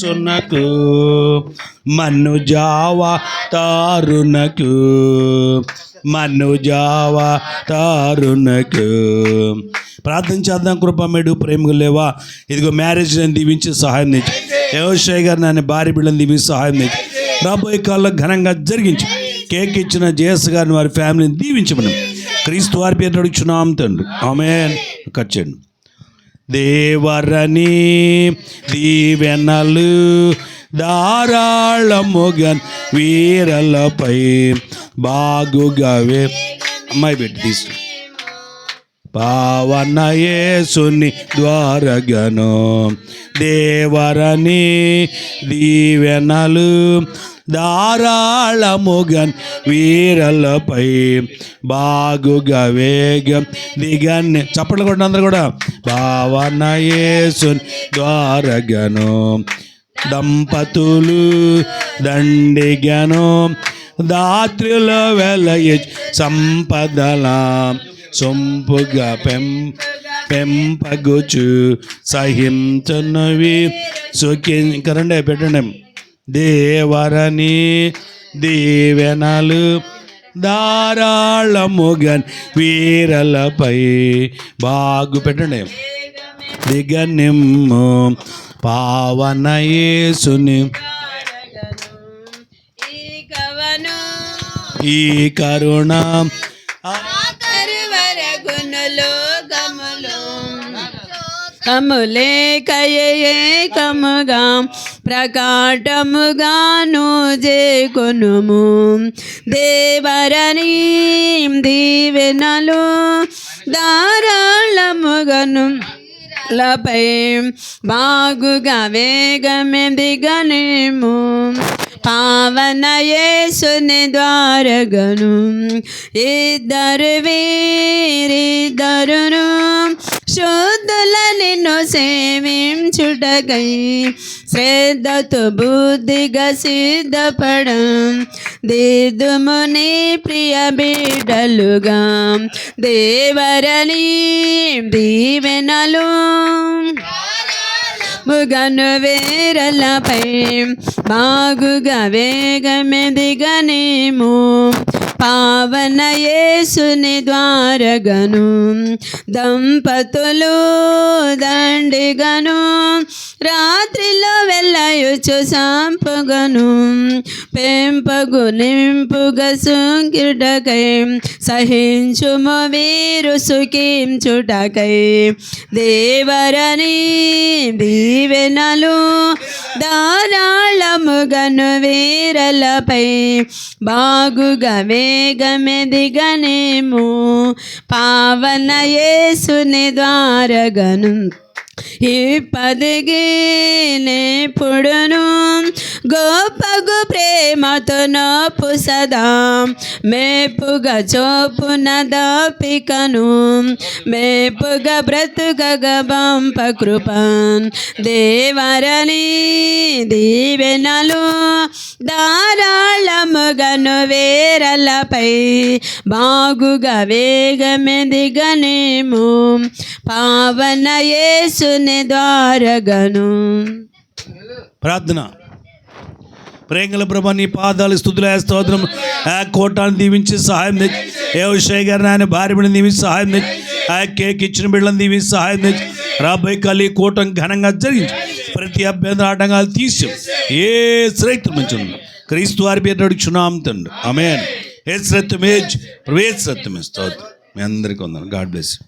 సునకు మన్ను జావా తారునకు మన్ను జావా తారునకు. ప్రార్థన చేద్దాం కృపమేడు ప్రేమకు లేవా? ఇదిగో మ్యారేజ్ అని దీవించి సహాయం తెచ్చు. యోషయ్య గారు నన్ను భార్య బిడ్డని దీవించి సహాయం తెచ్చు. రాబోయే కాలంలో ఘనంగా జరిగించి. కేక్ ఇచ్చిన జేఎస్ గారిని వారి ఫ్యామిలీని దీవించమని. క్రీస్తు వారి పేరు అడుగుచున్నాం తండ్రి. ఆమె కట్ చేయండి. దేవరని దీవెనలు ధారాళముగన్ వీరలపై బాగుగా వే అమ్మాయి పెట్టి తీసుకు. పావన యేసుని ద్వారగను. దేవరని దీవెనలు ధారాళముగన్ వీరలపై బాగుగా వేగం దిగన్. చప్పట్లు కొట్టిన అందరు కూడా. భావన యేసుని ద్వారగను. దంపతులు దండిగను. దాత్రుల వెలయ సంపదల సొంపుగా పెం పెంపగుచు సహించున్నవి సుఖి కరండి పెట్టండి. దేవరని దీవెనలు ధారాళముగన్ వీరలపై బాగు పెట్టండి. దిగనిమ్ము పావన యేసుని. ఈ కవను ఈ కరుణ కములే కయే కముగా ప్రకాటముగాను చేకొనుము దేవరని దీవెనలు ధారాళముగను లపై బాగుగా వేగమెదిగనేము. పావన యేసుని ద్వారగను ఇద్దరు వీరిద్దరును శుద్ధుల నిన్ను సేవించుటకై శ్రద్ధతో బుద్ధిగా సిద్ధపడం. దిద్దుముని ప్రియ బిడ్డలుగా దేవరని దీవెనలు. ముగను వేరలపై బాగుగా వేగమెదిగనేము. పావన యేసుని ద్వారగను దంపతులు దండిగను రాత్రిలో వెళ్ళయుచు సంపగను పెంపగు నింపుగ సుంకిటకై సహించుము వీరు సుఖించుటకై. దేవరని దీవెనలు ధారాళముగను వీరలపై బాగుగా వేగమెదిగనేము పావన యేసుని ద్వారగను. ఈ పదిగినేపుడును గోపగు ప్రేమతో పుసదా మేపుగ చోపున దాపికను. మేపుగ బ్రతుకగ బంప కృప. దేవరని దీవెనలు ధారాళముగను వేరలపై. బాగుగా వేగమెదిగనేము. పావన యేసుని ద్వారగను. ప్రార్థన. ప్రేంగల ప్రభ నీ పాదాలు స్థుతులు స్తోత్రం. ఆ కోటాన్ని దీవించి సహాయం తెచ్చి ఏ విషయ గారిని ఆయన భార్య బిడ్డని దీవించి సహాయం తెచ్చి ఆ కేక్ ఇచ్చిన బిడ్డలను దీవించి సహాయం తెచ్చి రాబోయే కాలి కూటం ఘనంగా జరిగించి. ప్రతి అభ్యంతర ఆటంకాలు తీసి ఏ శ్రైతం నుంచి క్రీస్తు వారి పేరు నడుచున్నాం తండ్రి. అమేన్ ఏ శ్రత్యమేజ్ ప్రవేశ సత్యమే స్తోత్రం. మీ అందరికీ ఉందాను గాడ్ బ్లెస్ యూ.